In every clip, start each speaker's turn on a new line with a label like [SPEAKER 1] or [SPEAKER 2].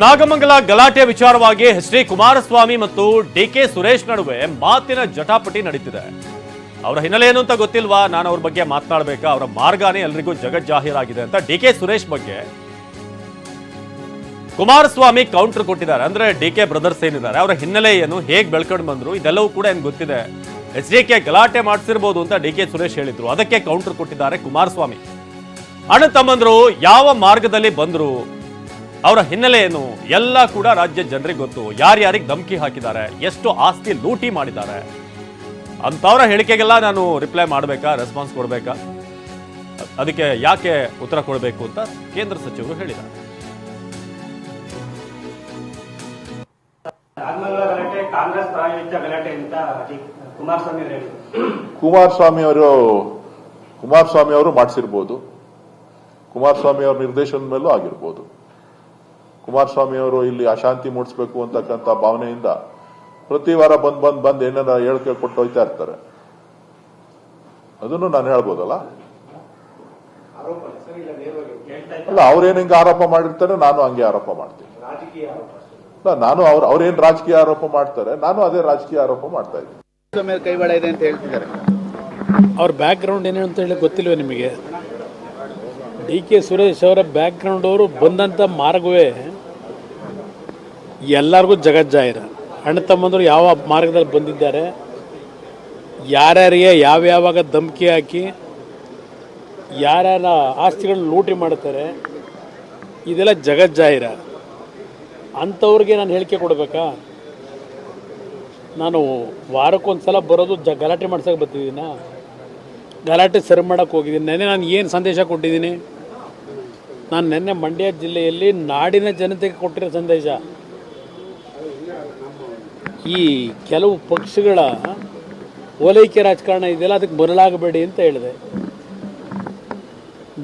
[SPEAKER 1] ನಾಗಮಂಗಲ ಗಲಾಟೆ ವಿಚಾರವಾಗಿ H D Kumaraswamy ಮತ್ತು ಡಿ ಕೆ ಸುರೇಶ್ ನಡುವೆ ಮಾತಿನ ಜಟಾಪಟಿ ನಡೀತಿದೆ. ಅವರ ಹಿನ್ನೆಲೆ ಏನು ಅಂತ ಗೊತ್ತಿಲ್ವಾ? ನಾನು ಅವ್ರ ಬಗ್ಗೆ ಮಾತನಾಡಬೇಕಾ? ಅವರ ಮಾರ್ಗನೇ ಎಲ್ರಿಗೂ ಜಗಜ್ಜಾಹೀರಾಗಿದೆ ಅಂತ ಡಿ ಕೆ ಸುರೇಶ್ ಬಗ್ಗೆ. ಕುಮಾರಸ್ವಾಮಿ ಕೌಂಟರ್ ಕೊಟ್ಟಿದ್ದಾರೆ. ಅಂದ್ರೆ ಡಿ ಕೆ ಬ್ರದರ್ಸ್ ಏನಿದ್ದಾರೆ? ಅವರ ಹಿನ್ನೆಲೆ ಏನು? ಹೇಗೆ ಬೆಳ್ಕೊಂಡು ಬಂದ್ರು? ಇದೆಲ್ಲವೂ ಕೂಡ ಏನು ಗೊತ್ತಿದೆ? ಎಚ್ ಡಿ ಕೆ ಗಲಾಟೆ ಮಾಡಿಸಿರ್ಬೋದು ಅಂತ ಡಿ ಕೆ ಸುರೇಶ್ ಹೇಳಿದ್ರು. ಅದಕ್ಕೆ ಕೌಂಟರ್ ಕೊಟ್ಟಿದ್ದಾರೆ ಕುಮಾರಸ್ವಾಮಿ. ಅಣ್ಣ ತಮ್ಮಂದ್ರು ಯಾವ ಮಾರ್ಗದಲ್ಲಿ ಬಂದ್ರು? ಅವರ ಹಿನ್ನೆಲೆ ಏನು ಎಲ್ಲ ಕೂಡ ರಾಜ್ಯ ಜನರಿಗೆ ಗೊತ್ತು. ಯಾರ್ಯಾರಿಗೆ ಧಮಕಿ ಹಾಕಿದ್ದಾರೆ ಎಷ್ಟು ಆಸ್ತಿ ಲೂಟಿ ಮಾಡಿದ್ದಾರೆ. ಅಂಥವರ ಹೇಳಿಕೆಗೆಲ್ಲ ನಾನು ರಿಪ್ಲೈ ಮಾಡಬೇಕಾ ರೆಸ್ಪಾನ್ಸ್ ಕೊಡಬೇಕಾ? ಅದಕ್ಕೆ ಯಾಕೆ ಉತ್ತರ ಕೊಡಬೇಕು ಅಂತ ಕೇಂದ್ರ ಸಚಿವರು ಹೇಳಿದ್ದಾರೆ.
[SPEAKER 2] ಕುಮಾರಸ್ವಾಮಿ ಅವರು
[SPEAKER 3] ಕುಮಾರಸ್ವಾಮಿ ಅವರು ಮಾಡಿಸಿರ್ಬೋದು. ಕುಮಾರಸ್ವಾಮಿ ಅವರ ನಿರ್ದೇಶನದ ಮೇಲೂ ಆಗಿರ್ಬೋದು. ಕುಮಾರಸ್ವಾಮಿ ಅವರು ಇಲ್ಲಿ ಅಶಾಂತಿ ಮೂಡಿಸ್ಬೇಕು ಅಂತಕ್ಕಂಥ ಭಾವನೆಯಿಂದ ಪ್ರತಿ ವಾರ ಬಂದ್ ಬಂದ್ ಬಂದ್ ಏನಾರ ಹೇಳಿಕೆ ಕೊಟ್ಟು ಹೋಯ್ತಾ ಇರ್ತಾರೆ. ಅದನ್ನು ನಾನು ಹೇಳ್ಬೋದಲ್ಲ?
[SPEAKER 2] ಆರೋಪ ಅಲ್ಲ
[SPEAKER 3] ಅವ್ರೇನ್ ಹಿಂಗೆ ಆರೋಪ ಮಾಡಿರ್ತಾರೆ ನಾನು ಹಂಗೆ ಆರೋಪ ಮಾಡ್ತೀನಿ.
[SPEAKER 2] ರಾಜಕೀಯ ಆರೋಪ
[SPEAKER 3] ಅಲ್ಲ, ನಾನು ಅವ್ರ ಅವ್ರೇನ್ ರಾಜಕೀಯ ಆರೋಪ ಮಾಡ್ತಾರೆ ನಾನು ಅದೇ ರಾಜಕೀಯ ಆರೋಪ ಮಾಡ್ತಾ ಇದ್ದೀನಿ.
[SPEAKER 4] ಕೈವಾಡ ಇದೆ ಅಂತ ಹೇಳ್ತಿದ್ದಾರೆ.
[SPEAKER 5] ಅವ್ರ ಬ್ಯಾಕ್ಗ್ರೌಂಡ್ ಏನೇನು ಅಂತ ಹೇಳಿ ಗೊತ್ತಿಲ್ವೇ ನಿಮಗೆ? ಡಿ ಕೆ ಸುರೇಶ್ ಅವರ ಬ್ಯಾಕ್ಗ್ರೌಂಡ್ ಅವರು ಬಂದಂಥ ಮಾರ್ಗವೇ ಎಲ್ಲರಿಗೂ ಜಗಜ್ಜಾಹಿರ. ಅಣ್ಣ ತಮ್ಮಂದರು ಯಾವ ಮಾರ್ಗದಲ್ಲಿ ಬಂದಿದ್ದಾರೆ, ಯಾರ್ಯಾರಿಗೆ ಯಾವ್ಯಾವಾಗ ಧಮಕಿ ಹಾಕಿ, ಯಾರ್ಯಾರ ಆಸ್ತಿಗಳನ್ನ ಲೂಟಿ ಮಾಡ್ತಾರೆ, ಇದೆಲ್ಲ ಜಗಜ್ಜಾಹಿರ. ಅಂಥವ್ರಿಗೆ ನಾನು ಹೇಳಿಕೆ ಕೊಡಬೇಕಾ? ನಾನು ವಾರಕ್ಕೊಂದು ಸಲ ಬರೋದು ಜ, ಗಲಾಟೆ ಮಾಡ್ಸೋಕೆ ಬರ್ತಿದ್ದೀನ? ಗಲಾಟೆ ಸರಿ ಮಾಡೋಕ್ಕೆ ಹೋಗಿದ್ದೀನಿ. ನೆನ್ನೆ ನಾನು ಏನು ಸಂದೇಶ ಕೊಟ್ಟಿದ್ದೀನಿ? ನಾನು ನಿನ್ನೆ ಮಂಡ್ಯ ಜಿಲ್ಲೆಯಲ್ಲಿ ನಾಡಿನ ಜನತೆಗೆ ಕೊಟ್ಟಿರೋ ಸಂದೇಶ. ಈ ಕೆಲವು ಪಕ್ಷಗಳ ಓಲೈಕೆ ರಾಜಕಾರಣ ಇದೆಯಲ್ಲ, ಅದಕ್ಕೆ ಬರಲಾಗಬೇಡಿ ಅಂತ ಹೇಳಿದೆ.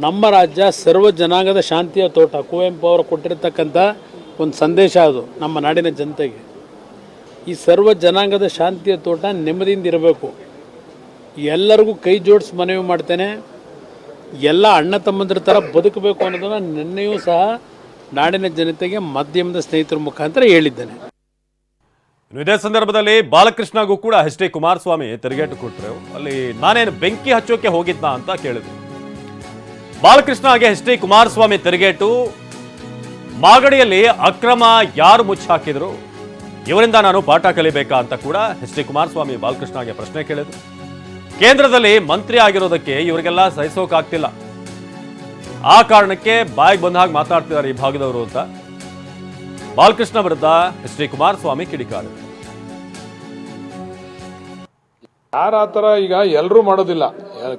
[SPEAKER 5] ನಮ್ಮ ರಾಜ್ಯ ಸರ್ವ ಜನಾಂಗದ ಶಾಂತಿಯ ತೋಟ, ಕುವೆಂಪು ಅವರು ಕೊಟ್ಟಿರ್ತಕ್ಕಂಥ ಒಂದು ಸಂದೇಶ ಅದು, ನಮ್ಮ ನಾಡಿನ ಜನತೆಗೆ. ಈ ಸರ್ವ ಜನಾಂಗದ ಶಾಂತಿಯ ತೋಟ ನೆಮ್ಮದಿಯಿಂದ ಇರಬೇಕು. ಎಲ್ಲರಿಗೂ ಕೈ ಜೋಡಿಸಿ ಮನವಿ ಮಾಡ್ತೇನೆ. ಎಲ್ಲ ಅಣ್ಣ ತಮ್ಮಂದ್ರ ಥರ ಬದುಕಬೇಕು ಅನ್ನೋದನ್ನು ನಿನ್ನೆಯೂ ಸಹ ನಾಡಿನ ಜನತೆಗೆ ಮಾಧ್ಯಮದ ಸ್ನೇಹಿತರ ಮುಖಾಂತರ ಹೇಳಿದ್ದೇನೆ.
[SPEAKER 1] ಇದೇ ಸಂದರ್ಭದಲ್ಲಿ ಬಾಲಕೃಷ್ಣಗೂ ಕೂಡ ಎಚ್ ಡಿ ಕುಮಾರಸ್ವಾಮಿ ತಿರುಗೇಟು ಕೊಟ್ಟರು. ಅಲ್ಲಿ ನಾನೇನು ಬೆಂಕಿ ಹಚ್ಚೋಕೆ ಹೋಗಿದ್ನ ಅಂತ ಕೇಳಿದ್ರು. ಹಾಗೆ ಎಚ್ ಡಿ ಕುಮಾರಸ್ವಾಮಿ ತಿರುಗೇಟು, ಮಾಗಡಿಯಲ್ಲಿ ಅಕ್ರಮ ಯಾರು ಮುಚ್ಚಾಕಿದ್ರು ಇವರಿಂದ ನಾನು ಪಾಠ ಕಲಿಬೇಕಾ ಅಂತ ಕೂಡ ಎಚ್ ಡಿ ಕುಮಾರಸ್ವಾಮಿ ಬಾಲಕೃಷ್ಣಗೆ ಪ್ರಶ್ನೆ ಕೇಳಿದ್ರು. ಕೇಂದ್ರದಲ್ಲಿ ಮಂತ್ರಿ ಆಗಿರೋದಕ್ಕೆ ಇವರಿಗೆಲ್ಲ ಸಹಿಸೋಕಾಗ್ತಿಲ್ಲ. ಆ ಕಾರಣಕ್ಕೆ ಬಾಯಿಗೆ ಬಂದ ಹಾಗೆ ಮಾತಾಡ್ತಿದ್ದಾರೆ ಈ ಭಾಗದವರು ಅಂತ. ಬಾಲಕೃಷ್ಣ ವಿರುದ್ಧ ಎಚ್ ಡಿ ಕುಮಾರಸ್ವಾಮಿ ಕಿಡಿಕಾರು.
[SPEAKER 6] ಯಾರ ಆ ಥರ ಈಗ ಎಲ್ಲರೂ ಮಾಡೋದಿಲ್ಲ.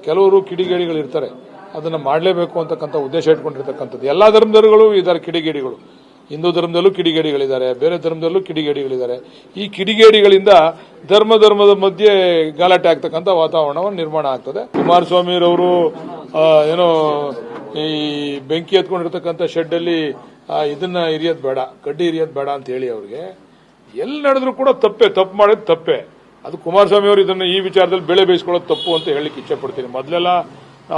[SPEAKER 6] ಕೆಲವರು ಕಿಡಿಗೇಡಿಗಳು ಇರ್ತಾರೆ ಅದನ್ನ ಮಾಡಲೇಬೇಕು ಅಂತಕ್ಕಂಥ ಉದ್ದೇಶ ಇಟ್ಕೊಂಡಿರ್ತಕ್ಕಂಥದ್ದು. ಎಲ್ಲ ಧರ್ಮದವರುಗಳು ಇದಾರೆ ಕಿಡಿಗೇಡಿಗಳು. ಹಿಂದೂ ಧರ್ಮದಲ್ಲೂ ಕಿಡಿಗೇಡಿಗಳಿದ್ದಾರೆ, ಬೇರೆ ಧರ್ಮದಲ್ಲೂ ಕಿಡಿಗೇಡಿಗಳಿದ್ದಾರೆ. ಈ ಕಿಡಿಗೇಡಿಗಳಿಂದ ಧರ್ಮ ಧರ್ಮದ ಮಧ್ಯೆ ಗಲಾಟೆ ಆಗ್ತಕ್ಕಂಥ ವಾತಾವರಣವನ್ನು ನಿರ್ಮಾಣ ಆಗ್ತದೆ. ಕುಮಾರಸ್ವಾಮಿರವರು ಏನೋ ಈ ಬೆಂಕಿ ಎತ್ಕೊಂಡಿರ್ತಕ್ಕಂಥ ಶೆಡ್ ಅಲ್ಲಿ ಇದನ್ನ ಇರಿಯೋದು ಬೇಡ, ಕಡ್ಡಿ ಇರಿಯೋದು ಬೇಡ ಅಂತ ಹೇಳಿ ಅವ್ರಿಗೆ. ಎಲ್ಲಿ ನಡೆದ್ರು ಕೂಡ ತಪ್ಪೆ, ತಪ್ಪು ಮಾಡೋದು ತಪ್ಪೆ. ಅದು ಕುಮಾರಸ್ವಾಮಿ ಅವರು ಇದನ್ನ ಈ ವಿಚಾರದಲ್ಲಿ ಬೆಳೆ ಬೇಯಿಸ್ಕೊಳ್ಳೋದು ತಪ್ಪು ಅಂತ ಹೇಳಲಿಕ್ಕೆ ಇಚ್ಛೆ ಪಡ್ತೀನಿ. ಮೊದಲೆಲ್ಲ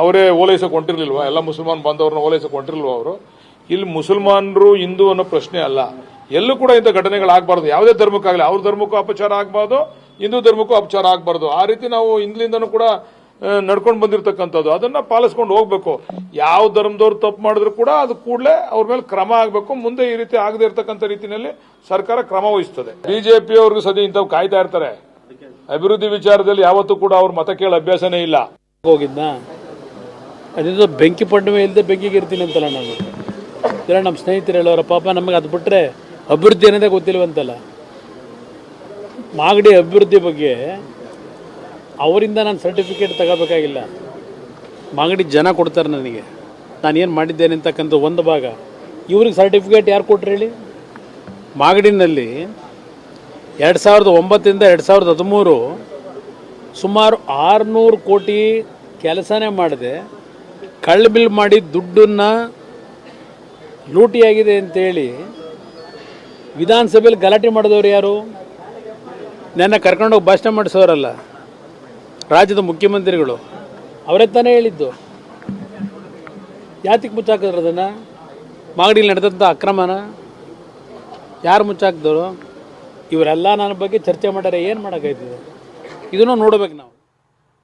[SPEAKER 6] ಅವರೇ ಓಲೈಸಕ್ಕೆ ಹೊಂಟಿರ್ಲಿಲ್ವಾ? ಎಲ್ಲ ಮುಸಲ್ಮಾನ್ ಬಾಂಧವ್ರನ್ನ ಓಲೈಸಕ್ಕೆ ಅವರು? ಇಲ್ಲಿ ಮುಸಲ್ಮಾನರು ಹಿಂದೂ ಅನ್ನೋ ಪ್ರಶ್ನೆ ಅಲ್ಲ. ಎಲ್ಲೂ ಕೂಡ ಇಂಥ ಘಟನೆಗಳಾಗಬಾರ್ದು ಯಾವುದೇ ಧರ್ಮಕ್ಕಾಗಲಿ ಅವ್ರ ಧರ್ಮಕ್ಕೂ ಅಪಚಾರ ಆಗಬಾರ್ದು, ಹಿಂದೂ ಧರ್ಮಕ್ಕೂ ಅಪಚಾರ ಆಗಬಾರ್ದು. ಆ ರೀತಿ ನಾವು ಹಿಂದ್ಲಿಂದನೂ ಕೂಡ ನಡ್ಕೊಂಡು ಬಂದಿರತಕ್ಕಂಥದ್ದು. ಅದನ್ನ ಪಾಲಿಸ್ಕೊಂಡು ಹೋಗ್ಬೇಕು. ಯಾವ ಧರ್ಮದವ್ರು ತಪ್ಪು ಮಾಡಿದ್ರು ಕೂಡ ಅದು ಕೂಡಲೇ ಅವ್ರ ಮೇಲೆ ಕ್ರಮ ಆಗಬೇಕು. ಮುಂದೆ ಈ ರೀತಿ ಆಗದೆ ಇರತಕ್ಕಂಥ ರೀತಿಯಲ್ಲಿ ಸರ್ಕಾರ ಕ್ರಮ ವಹಿಸ್ತದೆ. ಬಿಜೆಪಿ ಅವ್ರಿಗೂ ಸದ್ಯ ಇಂಥವು ಕಾಯ್ತಾ ಇರ್ತಾರೆ. ಅಭಿವೃದ್ಧಿ ವಿಚಾರದಲ್ಲಿ ಯಾವತ್ತೂ ಕೂಡ ಅವ್ರ ಮತ ಕೇಳ ಅಭ್ಯಾಸನೇ ಇಲ್ಲ.
[SPEAKER 5] ಹೋಗಿದ್ನ? ಅದಿದ್ದು ಬೆಂಕಿ ಪಡ್ಡವೆ ಇಲ್ಲದೆ ಬೆಂಕಿಗೆ ಇರ್ತೀನಿ ಅಂತಲ್ಲ ನಾನು ಇಲ್ಲ ನಮ್ಮ ಸ್ನೇಹಿತರು ಹೇಳೋರ, ಪಾಪ ನಮಗೆ ಅದು ಬಿಟ್ಟರೆ ಅಭಿವೃದ್ಧಿ ಅನ್ನೋದೇ ಗೊತ್ತಿಲ್ಲವಂತಲ್ಲ ಮಾಗಡಿ ಅಭಿವೃದ್ಧಿ ಬಗ್ಗೆ ಅವರಿಂದ ನಾನು ಸರ್ಟಿಫಿಕೇಟ್ ತಗೋಬೇಕಾಗಿಲ್ಲ. ಮಾಗಡಿ ಜನ ಕೊಡ್ತಾರೆ ನನಗೆ. ನಾನು ಏನು ಮಾಡಿದ್ದೇನೆ ಅಂತಕ್ಕಂಥ ಒಂದು ಭಾಗ. ಇವ್ರಿಗೆ ಸರ್ಟಿಫಿಕೇಟ್ ಯಾರು ಕೊಟ್ರು ಹೇಳಿ? ಮಾಗಡಿನಲ್ಲಿ ಎರಡು ಸಾವಿರದ ಒಂಬತ್ತರಿಂದ ಎರಡು ಸಾವಿರದ ಹದಿಮೂರು ಸುಮಾರು ಆರುನೂರು ಕೋಟಿ ಕೆಲಸನೇ ಮಾಡಿದೆ. ಕಳ್ಳ ಬಿಲ್ ಮಾಡಿ ದುಡ್ಡನ್ನು ಲೂಟಿಯಾಗಿದೆ ಅಂತೇಳಿ ವಿಧಾನಸಭೆಯಲ್ಲಿ ಗಲಾಟೆ ಮಾಡಿದವರು ಯಾರು? ನನ್ನ ಕರ್ಕೊಂಡೋಗಿ ಭಾಷಣ ಮಾಡಿಸೋರಲ್ಲ, ರಾಜ್ಯದ ಮುಖ್ಯಮಂತ್ರಿಗಳು. ಅವರೇ ತಾನೇ ಹೇಳಿದ್ದು. ಯಾತಿಗೆ ಮುಚ್ಚಾಕಿದ್ರು ಅದನ್ನು? ಮಾಗಡಿಲಿ ನಡೆದಂಥ ಅಕ್ರಮನ? ಯಾರು ಮುಚ್ಚಾಕಿದ್ರು? ಇವರೆಲ್ಲ ನನ್ನ ಬಗ್ಗೆ ಚರ್ಚೆ ಮಾಡ್ಯಾರ, ಏನು ಮಾಡೋಕ್ಕಾಯ್ತದೆ ಇದನ್ನು ನೋಡ್ಬೇಕು ನಾವು.